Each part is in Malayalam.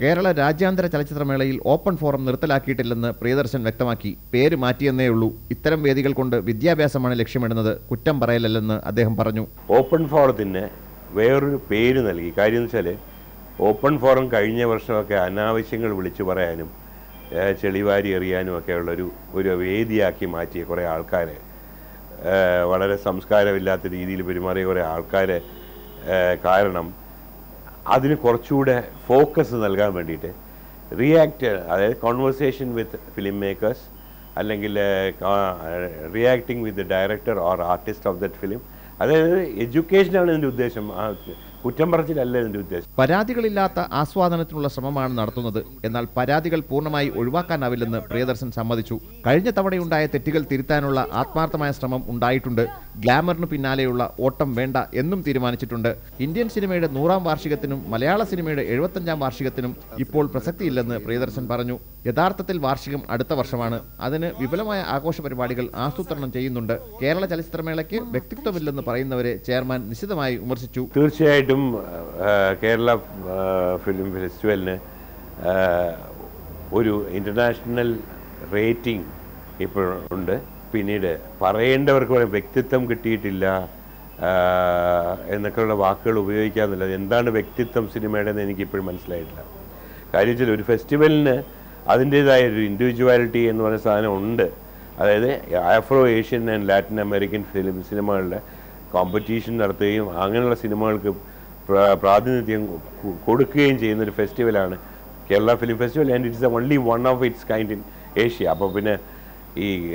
കേരള രാജ്യാന്തര ചലച്ചിത്രമേളയിൽ ഓപ്പൺ ഫോറം നിർത്തലാക്കിയിട്ടില്ലെന്ന് പ്രിയദർശൻ വ്യക്തമാക്കി. പേര് മാറ്റിയെന്നേ ഉള്ളൂ. ഇത്തരം വേദികൾ കൊണ്ട് വിദ്യാഭ്യാസമാണ് ലക്ഷ്യമിടുന്നത്. കുറ്റം പറയലല്ലെന്ന് അദ്ദേഹം പറഞ്ഞു. ഓപ്പൺ ഫോറത്തിന് വേറൊരു പേര് നൽകി. കാര്യം വെച്ചാൽ ഓപ്പൺ ഫോറം കഴിഞ്ഞ വർഷമൊക്കെ അനാവശ്യങ്ങൾ വിളിച്ചു പറയാനും ചെളിവാരി എറിയാനും ഒക്കെ ഉള്ളൊരു ഒരു വേദിയാക്കി മാറ്റിയ കുറേ ആൾക്കാരെ വളരെ സംസ്കാരമില്ലാത്ത രീതിയിൽ പെരുമാറിയ കുറേ ആൾക്കാരെ കാരണം അതിന് കുറച്ചുകൂടെ ഫോക്കസ് നൽകാൻ വേണ്ടിയിട്ട് റിയാക്ട് അതായത് കോൺവെർസേഷൻ വിത്ത് ഫിലിം മേക്കേഴ്സ് അല്ലെങ്കിൽ reacting with director or artist of that film അതായത് എഡ്യൂക്കേഷനാണ് ഇതിന്റെ ഉദ്ദേശം. കുറ്റം പറച്ചിലല്ല ഇതിന്റെ ഉദ്ദേശം. പരാതികളില്ലാത്ത ആസ്വാദനത്തിനുള്ള ശ്രമമാണ് നടത്തുന്നത്. എന്നാൽ പരാതികൾ പൂർണമായി ഒഴിവാക്കാനാവില്ലെന്ന് പ്രിയദർശൻ സമ്മതിച്ചു. കഴിഞ്ഞ തവണയുണ്ടായ തെറ്റുകൾ തിരുത്താനുള്ള ആത്മാർത്ഥമായ ശ്രമം ഉണ്ടായിട്ടുണ്ട്. ഗ്ലാമറിന് പിന്നാലെയുള്ള ഓട്ടം വേണ്ട എന്നും തീരുമാനിച്ചിട്ടുണ്ട്. ഇന്ത്യൻ സിനിമയുടെ നൂറാം വാർഷികത്തിനും മലയാള സിനിമയുടെ എഴുപത്തഞ്ചാം വാർഷികത്തിനും ഇപ്പോൾ പ്രസക്തിയില്ലെന്ന് പ്രിയദർശൻ പറഞ്ഞു. യഥാർത്ഥത്തിൽ വാർഷികം അടുത്ത വർഷമാണ്. അതിന് വിപുലമായ ആഘോഷ പരിപാടികൾ ആസൂത്രണം ചെയ്യുന്നുണ്ട്. കേരള ചലച്ചിത്രമേളയ്ക്ക് വ്യക്തിത്വമില്ലെന്ന് പറയുന്നവരെ ചെയർമാൻ നിശിതമായി വിമർശിച്ചു. തീർച്ചയായിട്ടും കേരള ഫിലിം ഫെസ്റ്റിവലിന് ഒരു ഇന്റർനാഷണൽ റേറ്റിംഗ് ഇപ്പോൾ ഉണ്ട്. പിന്നീട് പറയേണ്ടവർക്ക് പറയാം വ്യക്തിത്വം കിട്ടിയിട്ടില്ല എന്നൊക്കെയുള്ള വാക്കുകൾ ഉപയോഗിക്കാമെന്നില്ല എന്താണ് വ്യക്തിത്വം സിനിമയുടെ എന്ന് എനിക്കിപ്പോഴും മനസ്സിലായിട്ടില്ല. കാര്യം വെച്ചാൽ ഒരു ഫെസ്റ്റിവലിന് അതിന്റേതായ ഒരു ഇൻഡിവിജ്വാലിറ്റി എന്ന് പറയുന്ന സാധനം ഉണ്ട്. അതായത് Afro Asian and Latin American film സിനിമകളുടെ കോമ്പറ്റീഷൻ നടത്തുകയും അങ്ങനെയുള്ള സിനിമകൾക്ക് പ്ര- പ്രാതിനിധ്യം കൊടുക്കുകയും ചെയ്യുന്ന ഒരു ഫെസ്റ്റിവലാണ് Kerala film festival. And it's only one of its kind in Asia അപ്പോൾ പിന്നെ ഈ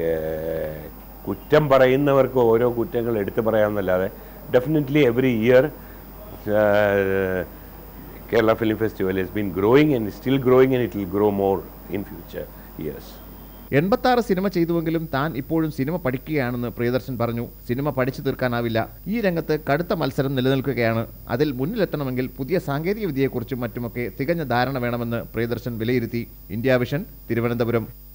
കുറ്റം പറയുന്നവർക്ക് ഓരോ കുറ്റങ്ങൾ എടുത്തു പറയാമെന്നല്ലാതെ definitely every year Kerala Film Festival has been growing and is still growing and it will grow more in future years. എൺപത്താറ് സിനിമ ചെയ്തുവെങ്കിലും താൻ ഇപ്പോഴും സിനിമ പഠിക്കുകയാണെന്ന് പ്രിയദർശൻ പറഞ്ഞു. സിനിമ പഠിച്ചു തീർക്കാനാവില്ല. ഈ രംഗത്ത് കടുത്ത മത്സരം നിലനിൽക്കുകയാണ്. അതിൽ മുന്നിലെത്തണമെങ്കിൽ പുതിയ സാങ്കേതിക വിദ്യയെക്കുറിച്ചും മറ്റുമൊക്കെ തികഞ്ഞ ധാരണ വേണമെന്ന് പ്രിയദർശൻ വിലയിരുത്തി. India Vision Thiruvananthapuram.